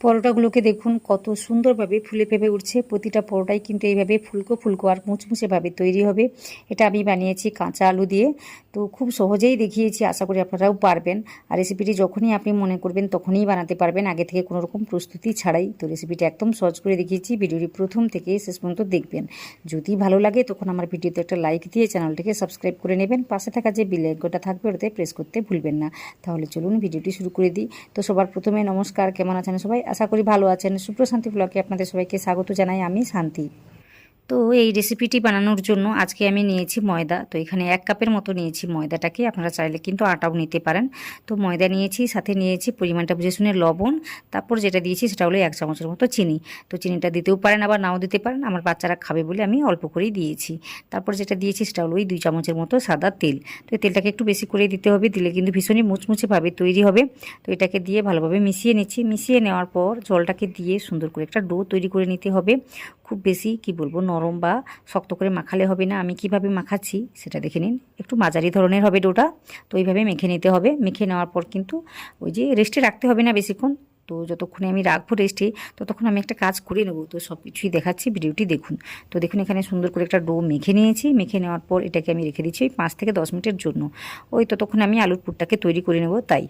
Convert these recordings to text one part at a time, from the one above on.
পরোটাগুলোকে দেখুন, কত সুন্দরভাবে ফুলে ফেপে উঠছে। প্রতিটা পরোটাই কিন্তু এইভাবে ফুলকো ফুলকো আর মুচমুচেভাবে তৈরি হবে। এটা আমি বানিয়েছি কাঁচা আলু দিয়ে। তো খুব সহজেই দেখিয়েছি, আশা করি আপনারাও পারবেন। আর রেসিপিটি যখনই আপনি মনে করবেন, তখনই বানাতে পারবেন। আগে থেকে কোনো রকম প্রস্তুতি ছাড়াই। তো রেসিপিটি একদম সহজ করে দেখিয়েছি, ভিডিওটি প্রথম থেকে শেষ পর্যন্ত দেখবেন। যদি ভালো লাগে, তখন আমার ভিডিওতে একটা লাইক দিয়ে চ্যানেলটিকে সাবস্ক্রাইব করে নেবেন। পাশে থাকা যে বিল আইকনটা থাকবে, ওটাতে প্রেস করতে ভুলবেন না। তাহলে চলুন ভিডিওটি শুরু করে দিই। তো সবার প্রথমে নমস্কার, কেমন আছেন সবাই? আশা করি ভালো আছেন। সুপ্রশান্তি ব্লকে আপনাদের সবাইকে স্বাগত জানাই আমি শান্তি। তো এই রেসিপিটি বানানোর জন্য আজকে আমি নিয়েছি ময়দা। তো এখানে এক কাপের মতো নিয়েছি ময়দাটাকে, আপনারা চাইলে কিন্তু আটাও নিতে পারেন। তো ময়দা নিয়েছি, সাথে নিয়েছি পরিমাণটা বুঝে শুনে লবণ। তারপর যেটা দিয়েছি সেটা হলো এক চামচের মতো চিনি। তো চিনিটা দিতেও পারেন, আবার নাও দিতে পারেন। আমার বাচ্চারা খাবে বলে আমি অল্প করেই দিয়েছি। তারপর যেটা দিয়েছি সেটা হলো ওই দুই চামচের মতো সাদা তেল। তো এই তেলটাকে একটু বেশি করে দিতে হবে, দিলে কিন্তু ভীষণই মুচমুচেভাবে তৈরি হবে। তো এটাকে দিয়ে ভালোভাবে মিশিয়ে নিচ্ছি। মিশিয়ে নেওয়ার পর জলটাকে দিয়ে সুন্দর করে একটা ডো তৈরি করে নিতে হবে। খুব বেশি, কি বলব, নরম বা শক্ত করে মাখালে হবে না। আমি কীভাবে মাখাচ্ছি সেটা দেখে নিন। একটু মাঝারি ধরনের হবে ডোটা, তো এইভাবে মেখে নিতে হবে। মেখে নেওয়ার পর কিন্তু ওই যে রেস্টে রাখতে হবে না বেশিক্ষণ। তো যতক্ষণে আমি রাখব রেস্টে ততক্ষণ আমি একটা কাজ করে নেব। তো সব কিছুই দেখাচ্ছি, ভিডিওটি দেখুন। তো দেখুন, এখানে সুন্দর করে একটা ডো মেখে নিয়েছি। মেখে নেওয়ার পর এটাকে আমি রেখে দিচ্ছি ওই পাঁচ থেকে দশ মিনিটের জন্য। ওই ততক্ষণ আমি আলুর পুরটাকে তৈরি করে নেব, তাই।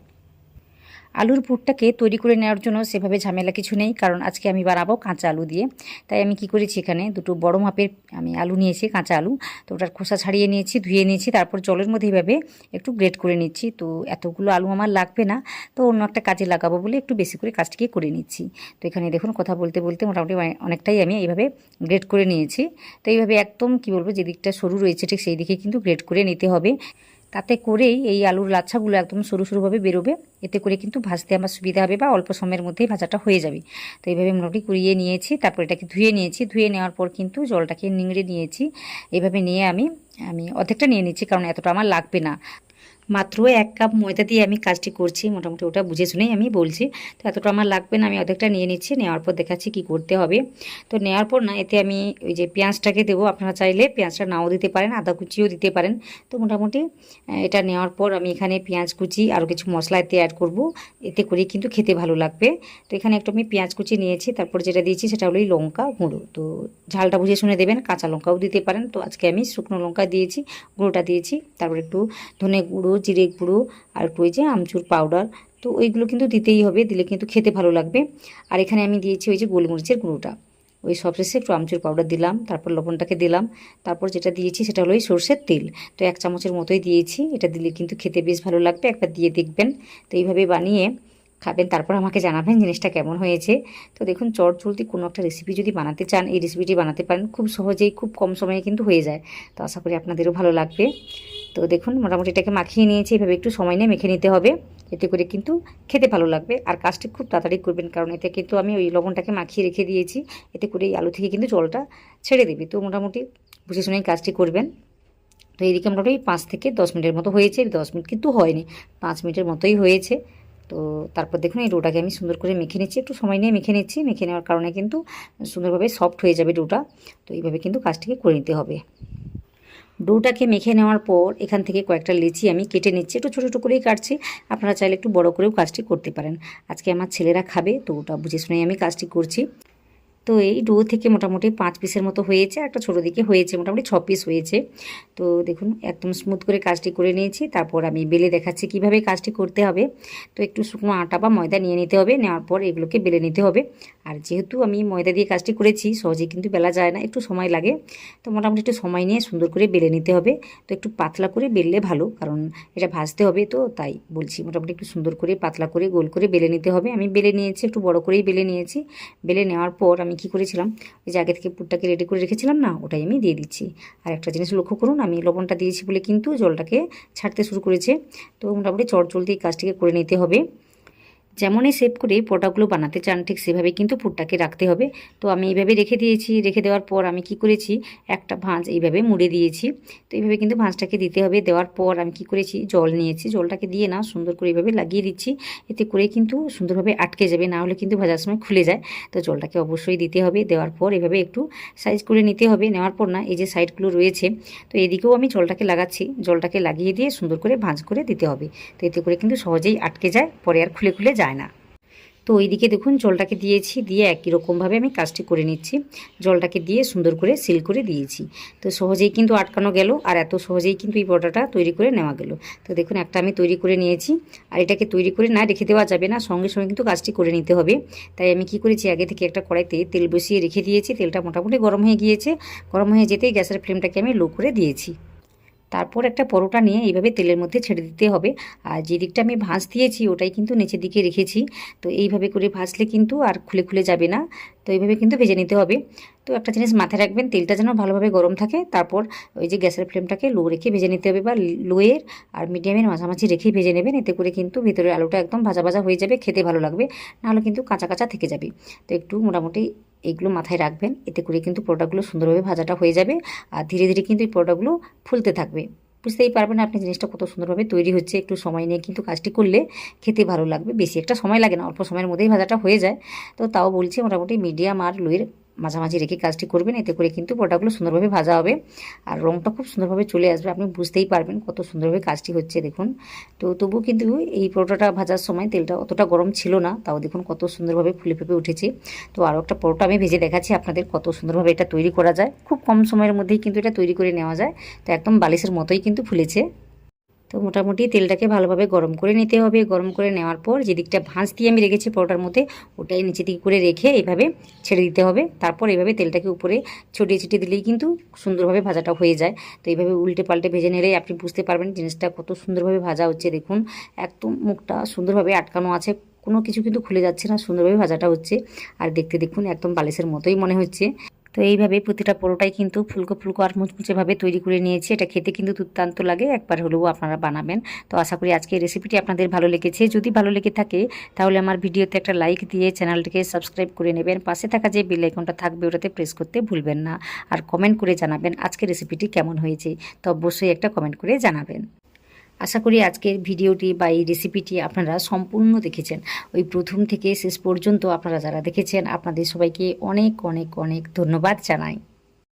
আলুর পুরটাকে তৈরি করে নেওয়ার জন্য সেভাবে ঝামেলা কিছু নেই, কারণ আজকে আমি বানাবো কাঁচা আলু দিয়ে। তাই আমি কি করেছি এখানে? দুটো বড় মাপের আমি আলু নিয়েছি, কাঁচা আলু। তো ওটার খোসা ছাড়িয়ে নিয়েছি, ধুয়ে নিয়েছি, তারপর জলের মধ্যে এইভাবে একটু গ্রেট করে নিচ্ছি। তো এতগুলো আলু আমার লাগবে না, তো অন্য একটা কাজে লাগাবো বলে একটু বেশি করে কাজটিকে করে নিচ্ছি। তো এখানে দেখুন কথা বলতে বলতে মোটামুটি অনেকটাই আমি এইভাবে গ্রেট করে নিয়েছি। তো এইভাবে একদম কি বলব, যেদিকটা সরু রয়েছে ঠিক সেই দিকে কিন্তু গ্রেট করে নিতে হবে। তাতে করেই এই আলুর লাচ্ছাগুলো একদম সরু সরুভাবে বেরোবে। এতে করে কিন্তু ভাজতে আমার সুবিধা হবে বা অল্প সময়ের মধ্যেই ভাজাটা হয়ে যাবে। তো এইভাবে মোটামুটি কুড়িয়ে নিয়েছি, তারপর এটাকে ধুয়ে নিয়েছি। ধুয়ে নেওয়ার পর কিন্তু জলটাকে নিংড়ে নিয়েছি। এইভাবে নিয়ে আমি আমি অর্ধেকটা নিয়ে নিচ্ছি কারণ এতটা আমার লাগবে না। মাত্র এক কাপ ময়দা দিয়ে আমি কাজটি করছি, মোটামুটি ওটা বুঝে শুনেই আমি বলছি। তো এতটা আমার লাগবে না, আমি অর্ধেকটা নিয়ে নিচ্ছি, নেওয়ার পর দেখাচ্ছি কি করতে হবে। তো নেওয়ার পর না, এতে আমি ওই যে পেঁয়াজটাকে দেবো, আপনারা চাইলে পেঁয়াজটা নাও দিতে পারেন, আদা কুচিও দিতে পারেন। তো মোটামুটি এটা নেওয়ার পর আমি এখানে পেঁয়াজ কুচি আরও কিছু মশলা এতে অ্যাড করব, এতে করে কিন্তু খেতে ভালো লাগবে। তো এখানে একটু আমি পেঁয়াজ কুচি নিয়েছি, তারপর যেটা দিয়েছি সেটা হলো লঙ্কা গুঁড়ো। তো ঝালটা বুঝে শুনে দেবেন, কাঁচা লঙ্কাও দিতে পারেন। তো আজকে আমি শুকনো লঙ্কা দিয়েছি, গুঁড়োটা দিয়েছি, তারপর একটু ধনে গুঁড়ো জিরে গুঁড়ো আর একটু ওই যে আমচুর পাউডার তো ওইগুলো কিন্তু দিতেই হবে, দিলে কিন্তু খেতে ভালো লাগবে। আর এখানে আমি দিয়েছি ওই যে গোলমরিচের গুঁড়োটা। ওই সবশেষে একটু আমচুর পাউডার দিলাম, তারপর লবণটাকে দিলাম। তারপর যেটা দিয়েছি সেটা হলো ওই সর্ষের তেল। তো এক চামচের মতোই দিয়েছি, এটা দিলে কিন্তু খেতে বেশ ভালো লাগবে, একবার দিয়ে দেখবেন। তো এইভাবে বানিয়ে খাবেন, তারপর আমাকে জানাবেন জিনিসটা কেমন হয়েছে। তো দেখুন চট চলতি কোনো একটা রেসিপি যদি বানাতে চান, এই রেসিপিটি বানাতে পারেন, খুব সহজেই, খুব কম সময়ে কিন্তু হয়ে যায়। তো আশা করি আপনাদেরও ভালো লাগবে। তো দেখুন, মোটামুটি এটাকে মাখিয়ে নিয়েছি। এভাবে একটু সময় নিয়ে মেখে নিতে হবে। এতে করে কিন্তু খেতে ভালো লাগবে। আর কাজটি খুব তাড়াতাড়ি করবেন, কারণ এতে কিন্তু আমি ওই লবণটাকে মাখিয়ে রেখে দিয়েছি। এতে করে এই আলু থেকে কিন্তু জলটা ছেড়ে দেবে। তো মোটামুটি বুঝে শুনেই কাজটি করবেন। তো এইদিকে মোটামুটি পাঁচ থেকে দশ মিনিটের মতো হয়েছে। দশ মিনিট কিন্তু হয়নি। পাঁচ মিনিটের মতোই হয়েছে। তো তারপর দেখুন, এই ডোটাকে আমি সুন্দর করে মেখে নিচ্ছি। একটু সময় নিয়ে মেখে নিচ্ছি। মেখে নেওয়ার কারণে কিন্তু সুন্দরভাবে সফট হয়ে যাবে ডোটা। তো এইভাবে কিন্তু কাজটিকে করে নিতে হবে। ডোটাকে মেখে নেওয়ার পর এখান থেকে কয়েকটা লিচি আমি কেটে নিচ্ছি। একটু ছোটো ছোটো করেই কাটছি। আপনারা চাইলে একটু বড় করেও কাজটি করতে পারেন। আজকে আমার ছেলেরা খাবে, তো ওটা বুঝে শুনেই আমি কাজটি করছি। তো এই ডো থেকে মোটামুটি পাঁচ পিসের মতো হয়েছে, একটা ছোটো দিকে হয়েছে, মোটামুটি ছ পিস হয়েছে। তো দেখুন, একদম স্মুথ করে কাজটি করে নিয়েছি। তারপর আমি বেলে দেখাচ্ছি কীভাবে কাজটি করতে হবে। তো একটু শুকনো আটা বা ময়দা নিয়ে নিতে হবে, নেওয়ার পর এগুলোকে বেলে নিতে হবে। আর যেহেতু আমি ময়দা দিয়ে কাজটি করেছি সহজে কিন্তু বেলা যায় না, একটু সময় লাগে। তো মোটামুটি একটু সময় নিয়ে সুন্দর করে বেলে নিতে হবে। তো একটু পাতলা করে বেললে ভালো, কারণ এটা ভাজতে হবে তো, তাই বলছি মোটামুটি একটু সুন্দর করে পাতলা করে গোল করে বেলে নিতে হবে। আমি বেলে নিয়েছি, একটু বড় করেই বেলে নিয়েছি। বেলে নেওয়ার পর আমি কি করেছিলাম? ওই যে আগে থেকে পুরটাকে রেডি করে রেখেছিলাম না, ওটাই আমি দিয়ে দিচ্ছি। আর একটা জিনিস লক্ষ্য করুন, আমি লবণটা দিয়েছি বলে কিন্তু জলটাকে ছাড়তে শুরু করেছে। তো মোটামুটি চট জলদি কাজটিকে করে নিতে হবে। যেমনই সেভ করে পটাগুলো বানাতে চান, ঠিক সেভাবে কিন্তু পুরটাকে রাখতে হবে। তো আমি এইভাবে রেখে দিয়েছি। রেখে দেওয়ার পর আমি কি করেছি? একটা ভাঁজ এইভাবে মুড়ে দিয়েছি। তো এইভাবে কিন্তু ভাঁজটাকে দিতে হবে। দেওয়ার পর আমি কি করেছি? জল নিয়েছি। জলটাকে দিয়ে না সুন্দর করে এইভাবে লাগিয়ে দিচ্ছি। এতে করে কিন্তু সুন্দরভাবে আটকে যাবে, না হলে কিন্তু ভাজার সময় খুলে যায়। তো জলটাকে অবশ্যই দিতে হবে। দেওয়ার পর এভাবে একটু সাইজ করে নিতে হবে। নেওয়ার পর না এই যে সাইডগুলো রয়েছে, তো এদিকেও আমি জলটাকে লাগাচ্ছি। জলটাকে লাগিয়ে দিয়ে সুন্দর করে ভাঁজ করে দিতে হবে। তো এতে করে কিন্তু সহজেই আটকে যায়। পরে আর খুলে খুলে যায় না। তো ওইদিকে দেখুন, জলটাকে দিয়েছি, দিয়ে একই রকমভাবে আমি কাজটি করে নিচ্ছি। জলটাকে দিয়ে সুন্দর করে সিল করে দিয়েছি। তো সহজেই কিন্তু আটকানো গেল, আর এত সহজেই কিন্তু এই পরোটাটা তৈরি করে নেওয়া গেল। তো দেখুন, একটা আমি তৈরি করে নিয়েছি, আর এটাকে তৈরি করে না রেখে দেওয়া যাবে না, সঙ্গে সঙ্গে কিন্তু কাজটি করে নিতে হবে। তাই আমি কি করেছি, আগে থেকে একটা কড়াইতে তেল বসিয়ে রেখে দিয়েছি, তেলটা মোটামুটি গরম হয়ে গিয়েছে। গরম হয়ে যেতেই গ্যাসের ফ্লেমটাকে আমি লো করে দিয়েছি। তারপর একটা পরোটা নিয়ে এইভাবে তেলের মধ্যে ছেড়ে দিতে হবে। আর যে দিকটা আমি ভাঁজ দিয়েছি, ওটাই কিন্তু নিচের দিকে রেখেছি। তো এইভাবে করে ভাজলে কিন্তু আর খুলে খুলে যাবে না। তো এইভাবে কিন্তু ভেজে নিতে হবে। তো একটা জিনিস মাথায় রাখবেন, তেলটা যেন ভালোভাবে গরম থাকে, তারপর ওই যে গ্যাসের ফ্লেমটাকে লো রেখে ভেজে নিতে হবে বা লোয়ের আর মিডিয়ামের মাঝামাঝি রেখে ভেজে নেবেন। এতে করে কিন্তু ভেতরের আলুটা একদম ভাজা ভাজা হয়ে যাবে, খেতে ভালো লাগবে, নাহলে কিন্তু কাঁচা কাঁচা থেকে যাবে। তো একটু মোটামুটি এইগুলো মাথায় রাখবেন। এতে করে কিন্তু পরোটাগুলো সুন্দরভাবে ভাজাটা হয়ে যাবে আর ধীরে ধীরে কিন্তু এই পরোটাগুলো ফুলতে থাকবে। বুঝতেই পারবেন আপনি জিনিসটা কত সুন্দরভাবে তৈরি হচ্ছে। একটু সময় নিয়ে কিন্তু কাজটি করলে খেতে ভালো লাগবে। বেশি একটা সময় লাগে না, অল্প সময়ের মধ্যেই ভাজাটা হয়ে যায়। তো তাও বলছি মোটামুটি মিডিয়াম আর লোয়ের মাঝামাঝি রেখে কাজটি করবেন, এতে করে কিন্তু পরোটাগুলো সুন্দরভাবে ভাজা হবে আর রঙটা খুব সুন্দরভাবে চলে আসবে। আপনি বুঝতেই পারবেন কত সুন্দরভাবে কাজটি হচ্ছে, দেখুন। তো তবু কিন্তু এই পরোটাটা ভাজার সময় তেলটা অতটা গরম ছিল না, তাও দেখুন কত সুন্দরভাবে ফুলে ফেপে উঠেছে। তো আরও একটা পরোটা আমি ভেজে দেখাচ্ছি আপনাদের কত সুন্দরভাবে এটা তৈরি করা যায়। খুব কম সময়ের মধ্যেই কিন্তু এটা তৈরি করে নেওয়া যায়। তো একদম বালিশের মতোই কিন্তু ফুলেছে। তো মোটামুটি তেলটাকে ভালোভাবে গরম করে নিতে হবে। গরম করে নেওয়ার পর যে দিকটা ভাঁজ দিয়ে আমি রেখেছি পরোটার মধ্যে, ওটাই নিচে দিকে করে রেখে এইভাবে ছেড়ে দিতে হবে। তারপর এইভাবে তেলটাকে উপরে ছড়িয়ে ছিটিয়ে দিলেই কিন্তু সুন্দরভাবে ভাজাটা হয়ে যায়। তো এইভাবে উল্টে পাল্টে ভেজে নিলেই আপনি বুঝতে পারবেন জিনিসটা কত সুন্দরভাবে ভাজা হচ্ছে। দেখুন, একদম মুখটা সুন্দরভাবে আটকানো আছে, কোনো কিছু কিন্তু খুলে যাচ্ছে না, সুন্দরভাবে ভাজাটা হচ্ছে। আর দেখতে দেখুন, একদম বালিশের মতোই মনে হচ্ছে। তো এইভাবে প্রতিটা পরোটাই কিন্তু ফুলকো ফুলকো আর মুচমুচেভাবে তৈরি করে নিয়েছি। এটা খেতে কিন্তু দুর্দান্ত লাগে, একবার হলেও আপনারা বানাবেন। তো আশা করি আজকে রেসিপিটি আপনাদের ভালো লেগেছে। যদি ভালো লেগে থাকে, তাহলে আমার ভিডিওতে একটা লাইক দিয়ে চ্যানেলটিকে সাবস্ক্রাইব করে নেবেন। পাশে থাকা যে বেল আইকনটা থাকবে, ওটাতে প্রেস করতে ভুলবেন না। আর কমেন্ট করে জানাবেন আজকের রেসিপিটি কেমন হয়েছে। তো অবশ্যই একটা কমেন্ট করে জানাবেন। আশা করি আজকের ভিডিওটি বা এই রেসিপিটি আপনারা সম্পূর্ণ দেখেছেন। ওই প্রথম থেকে শেষ পর্যন্ত আপনারা যারা দেখেছেন, আপনাদের সবাইকে অনেক অনেক অনেক ধন্যবাদ জানাই।